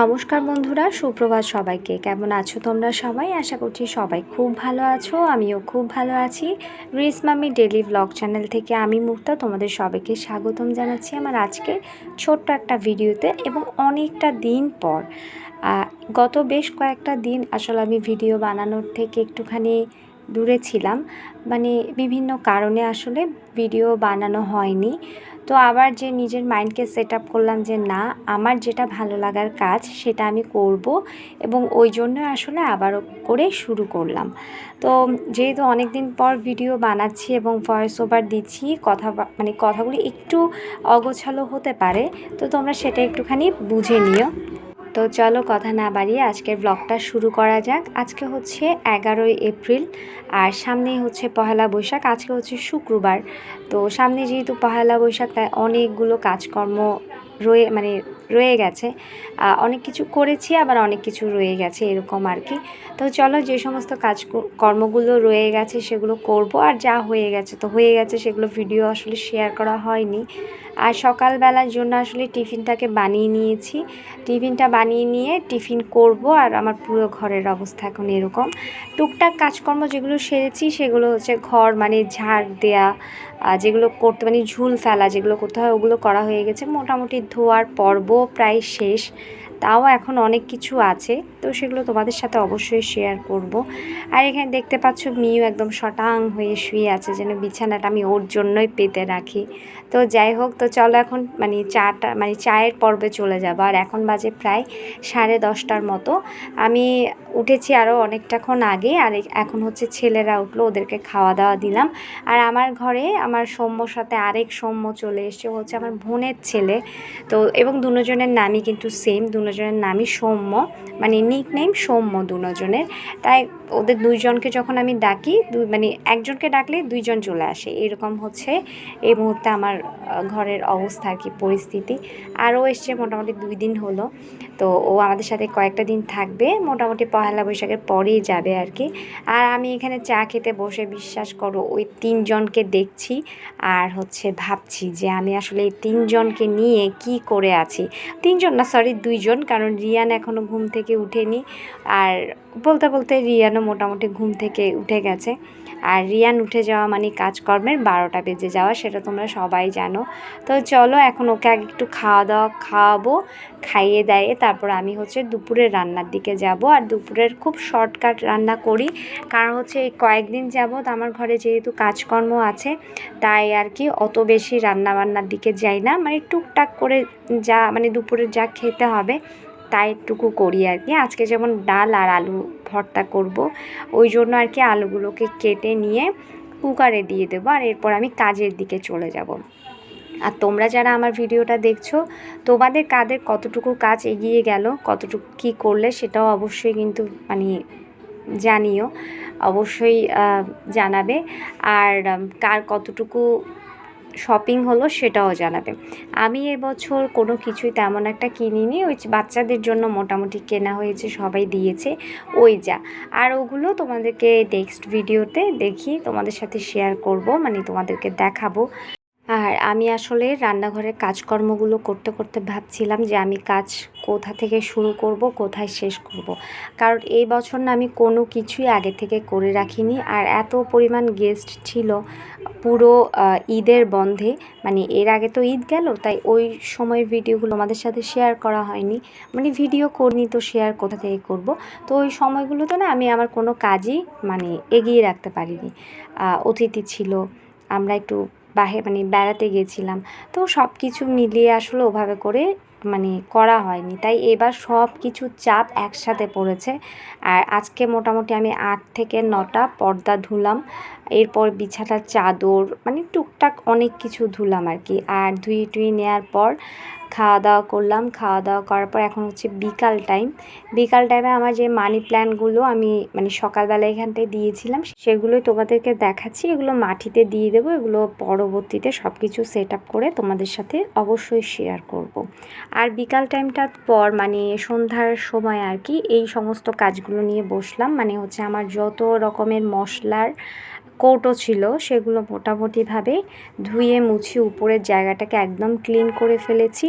নমস্কার বন্ধুরা, সুপ্রভাত সবাইকে। কেমন আছো তোমরা সবাই? আশা করছি সবাই খুব ভালো আছো, আমিও খুব ভালো আছি। রিস মামি ডেলি ব্লগ চ্যানেল থেকে আমি মুক্তা, তোমাদের সবাইকে স্বাগতম জানাচ্ছি আমার আজকে ছোট্ট একটা ভিডিওতে এবং অনেকটা দিন পর। গত বেশ কয়েকটা দিন আসলে আমি ভিডিও বানানোর থেকে একটুখানি দূরে ছিলাম। মানে বিভিন্ন কারণে আসলে ভিডিও বানানো হয়নি। তো আবার যে নিজের মাইন্ডকে সেট আপ করলাম যে না, আমার যেটা ভালো লাগার কাজ সেটা আমি করব এবং ওই জন্য আসলে আবারও করে শুরু করলাম। তো যেহেতু অনেক দিন পর ভিডিও বানাচ্ছি এবং ভয়েস ওভার দিচ্ছি, কথা মানে কথাগুলি একটু অগোছালো হতে পারে, তো তোমরা সেটা একটুখানি বুঝে নিও। তো চলো কথা না বাড়িয়ে আজকের ব্লগটা শুরু করা যাক। আজকে হচ্ছে এগারোই এপ্রিল আর সামনেই হচ্ছে পহেলা বৈশাখ, আজকে হচ্ছে শুক্রবার। তো সামনে যেহেতু পহেলা বৈশাখ, তাই অনেকগুলো কাজকর্ম রয়ে মানে রয়ে গেছে। অনেক কিছু করেছি, আবার অনেক কিছু রয়ে গেছে এরকম আর কি। তো চলো যে সমস্ত কাজ কর্মগুলো রয়ে গেছে সেগুলো করব। আর যা হয়ে গেছে তো হয়ে গেছে সেগুলো ভিডিও আসলে শেয়ার করা হয়নি। আর সকালবেলার জন্য আসলে টিফিনটাকে বানিয়ে নিয়েছি। টিফিনটা বানিয়ে নিয়ে টিফিন করব আর আমার পুরো ঘরের অবস্থা এখন এরকম। টুকটাক কাজকর্ম যেগুলো সেরেছি সেগুলো হচ্ছে ঘর মানে ঝাড় দেয়া যেগুলো করতে মানে ঝুল ফেলা যেগুলো করতে হয় ওগুলো করা হয়ে গেছে। মোটামুটি ধোয়ার পর্ব প্রায় শেষ। তাও এখন অনেক কিছু আছে, তো সেগুলো তোমাদের সাথে অবশ্যই শেয়ার করব। আর এখানে দেখতে পাচ্ছ মিউ একদম শটাং হয়ে শুয়ে আছে, যেন বিছানাটা আমি ওর জন্যই পেতে রাখি। তো যাই হোক, তো চলো এখন মানে চাটা মানে চায়ের পর্বে চলে যাব। আর এখন বাজে প্রায় সাড়ে দশটার মতো। আমি উঠেছি আরও অনেকটাক্ষণ আগে, আর এখন হচ্ছে ছেলেরা উঠল, ওদেরকে খাওয়া দাওয়া দিলাম। আর আমার ঘরে আমার সৌম্যর সাথে আরেক সৌম্য চলে এসছে হচ্ছে আমার বোনের ছেলে। তো এবং দুজনের নামই কিন্তু সেম দুজনের নামই সৌম্য মানে নিক নেম সৌম্য দুজনের। তাই ওদের দুইজনকে যখন আমি ডাকি, দুই মানে একজনকে ডাকলে দুইজন চলে আসে। এরকম হচ্ছে এই মুহূর্তে আমার ঘরের অবস্থা আর কি, পরিস্থিতি। আরও এসছে মোটামুটি দুই দিন হলো। তো ও আমাদের সাথে কয়েকটা দিন থাকবে, মোটামুটি পহেলা বৈশাখের পরেই যাবে আর কি। আর আমি এখানে চা খেতে বসে বিশ্বাস করো, ওই তিনজনকে দেখছি আর হচ্ছে ভাবছি যে আমি আসলে এই তিনজনকে নিয়ে কি করে আছি। তিনজন না সরি দুইজন কারণ রিয়ান এখনও ঘুম থেকে উঠেনি। আর বলতে বলতে রিয়ানও মোটামুটি ঘুম থেকে উঠে গেছে। আর রিয়ান উঠে যাওয়া মানে কাজকর্মের বারোটা বেজে যাওয়া, সেটা তোমরা সবাই জানো। তো চলো, এখন ওকে আগে একটু খাওয়া দাওয়া খাওয়াবো, খাইয়ে দেয়ে তারপর আমি হচ্ছে দুপুরের রান্নার দিকে যাব। আর দুপুরের খুব শর্টকাট রান্না করি, কারণ হচ্ছে এই কয়েকদিন যাবৎ আমার ঘরে যেহেতু কাজকর্ম আছে, তাই আর কি অত বেশি রান্না বান্নার দিকে যাই না। মানে টুকটাক করে যা মানে দুপুরে যা খেতে হবে তাই একটুকু করি আর কি। আজকে যেমন ডাল আর আলু ভর্তা করব, ওই জন্য আর কি আলুগুলোকে কেটে নিয়ে কুকারে দিয়ে দেবো আর এরপর আমি কাজের দিকে চলে যাব। আর তোমরা যারা আমার ভিডিওটা দেখছ, তোমাদের কাদের কতটুকু কাজ এগিয়ে গেল, কতটুকু কি করলে সেটাও অবশ্যই কিন্তু মানে জানিও, অবশ্যই জানাবে। আর কার কতটুকু শপিং হলো সেটাও জানাবে। আমি এবছর কোনো কিছুই তেমন একটা কিনিনি, ওই বাচ্চাদের জন্য মোটামুটি কেনা হয়েছে, সবাই দিয়েছে, ওই যা। আর ওগুলো তোমাদেরকে নেক্সট ভিডিওতে দেখি, তোমাদের সাথে শেয়ার করব মানে তোমাদেরকে দেখাবো। আমি আসলে রান্নাঘরের কাজকর্মগুলো করতে করতে ভাবছিলাম যে আমি কাজ কোথা থেকে শুরু করব, কোথায় শেষ করব। কারণ এই বছর না আমি কোনো কিছুই আগে থেকে করে রাখিনি আর এত পরিমাণ গেস্ট ছিল পুরো ঈদের বন্ধে। মানে এর আগে তো ঈদ গেল, তাই ওই সময়ের ভিডিওগুলো আমাদের সাথে শেয়ার করা হয়নি। মানে ভিডিও করিনি তো শেয়ার কোথা থেকে করব? তো ওই সময়গুলোতে না আমি আমার কোনো কাজই মানে এগিয়ে রাখতে পারিনি। অতিথি ছিল, আমরা একটু বাহে মানে বেড়াতে গেছিলাম। তো সব কিছু মিলিয়ে আসলে ওভাবে করে মানে করা হয়নি। তাই এবার সব কিছু চাপ একসাথে পড়েছে। আর আজকে মোটামুটি আমি আট থেকে নটা পর্দা ধুলাম। এরপর বিছানার চাদর মানে টুকটাক অনেক কিছু ধুলাম আর কি। আর ধুয়ে টুয়ে নেওয়ার পর খাওয়া দাওয়া করলাম। খাওয়া দাওয়া করার পর এখন হচ্ছে বিকাল টাইম বিকাল টাইমে আমার যে মানি প্ল্যান্টগুলো আমি মানে সকালবেলা এখানটায় দিয়েছিলাম সেগুলোই তোমাদেরকে দেখাচ্ছি। এগুলো মাটিতে দিয়ে দেবো। এগুলো পরবর্তীতে সব কিছু সেট আপ করে তোমাদের সাথে অবশ্যই শেয়ার করব। আর বিকাল টাইমটার পর মানে সন্ধ্যার সময় আর কি, এই সমস্ত কাজগুলো নিয়ে বসলাম। মানে হচ্ছে আমার যত রকমের মশলার কৌটো ছিল, সেগুলো মোটামুটিভাবে ধুয়ে মুছে উপরের জায়গাটাকে একদম ক্লিন করে ফেলেছি।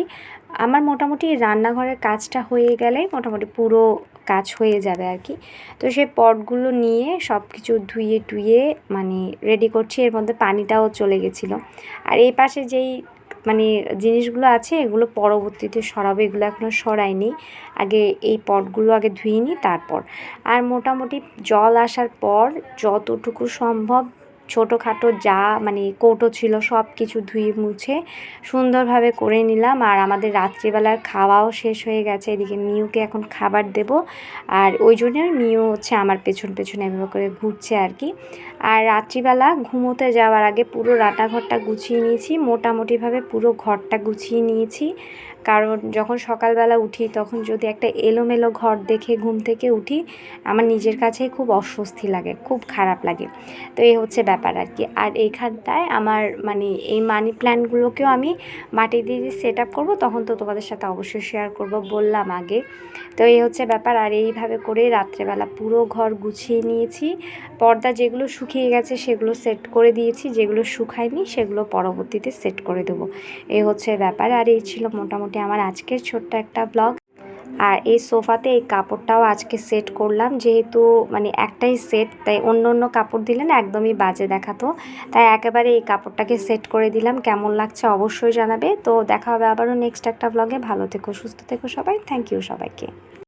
আমার মোটামুটি রান্নাঘরের কাজটা হয়ে গেলে মোটামুটি পুরো কাজ হয়ে যাবে আর কি। তো সেই পটগুলো নিয়ে সব কিছু ধুয়ে টুয়ে মানে রেডি করছি, এর মধ্যে পানিটাও চলে গেছিল। আর এই পাশে যেই মানে জিনিসগুলো আছে, এগুলো পরবর্তীতে সরাবো, এগুলো এখনও সরাইনি। আগে এই পটগুলো আগে ধুয়ে নিই, তারপর। আর মোটামুটি জল আসার পর যতটুকু সম্ভব ছোটোখাটো যা মানে কৌটো ছিল সব কিছু ধুয়ে মুছে সুন্দরভাবে করে নিলাম। আর আমাদের রাত্রিবেলার খাওয়াও শেষ হয়ে গেছে। এদিকে মিউকে এখন খাবার দেব। আর ওই জন্য মিউ হচ্ছে আমার পেছন পেছনে এভাবে করে ঘুরছে আর কি। আর রাত্রিবেলা ঘুমোতে যাওয়ার আগে পুরো রান্নাঘরটা গুছিয়ে নিয়েছি। মোটামুটিভাবে পুরো ঘরটা গুছিয়ে নিয়েছি। কারণ যখন সকালবেলা উঠি, তখন যদি একটা এলোমেলো ঘর দেখে ঘুম থেকে উঠি, আমার নিজের কাছেই খুব অস্বস্তি লাগে, খুব খারাপ লাগে। তো এই হচ্ছে ব্যাপার আর কি। আর এইখানটায় আমার মানে এই মানি প্ল্যান্টগুলোকেও আমি মাটি দিয়ে সেট আপ করব তখন তো তোমাদের সাথে অবশ্যই শেয়ার করব বললাম আগে। তো এই হচ্ছে ব্যাপার আর এইভাবে করে রাত্রেবেলা পুরো ঘর গুছিয়ে নিয়েছি। পর্দা যেগুলো শুকিয়ে গেছে সেগুলো সেট করে দিয়েছি, যেগুলো শুকায়নি সেগুলো পরবর্তীতে সেট করে দেবো। এই হচ্ছে ব্যাপার আর এই ছিল মোটামুটি আমার আজকের ছোট্ট একটা ব্লগ আর এই সোফাতে এই কাপড়টাও আজকে সেট করলাম। যেহেতু মানে একটাই সেট তাই অন্য অন্য কাপড় দিলে না একদমই বাজে দেখাতো। তাই একেবারে এই কাপড়টাকে সেট করে দিলাম। কেমন লাগছে অবশ্যই জানাবে। তো দেখা হবে আবারও নেক্সট একটা ব্লগে ভালো থেকো, সুস্থ থেকো সবাই। থ্যাংক ইউ সবাইকে।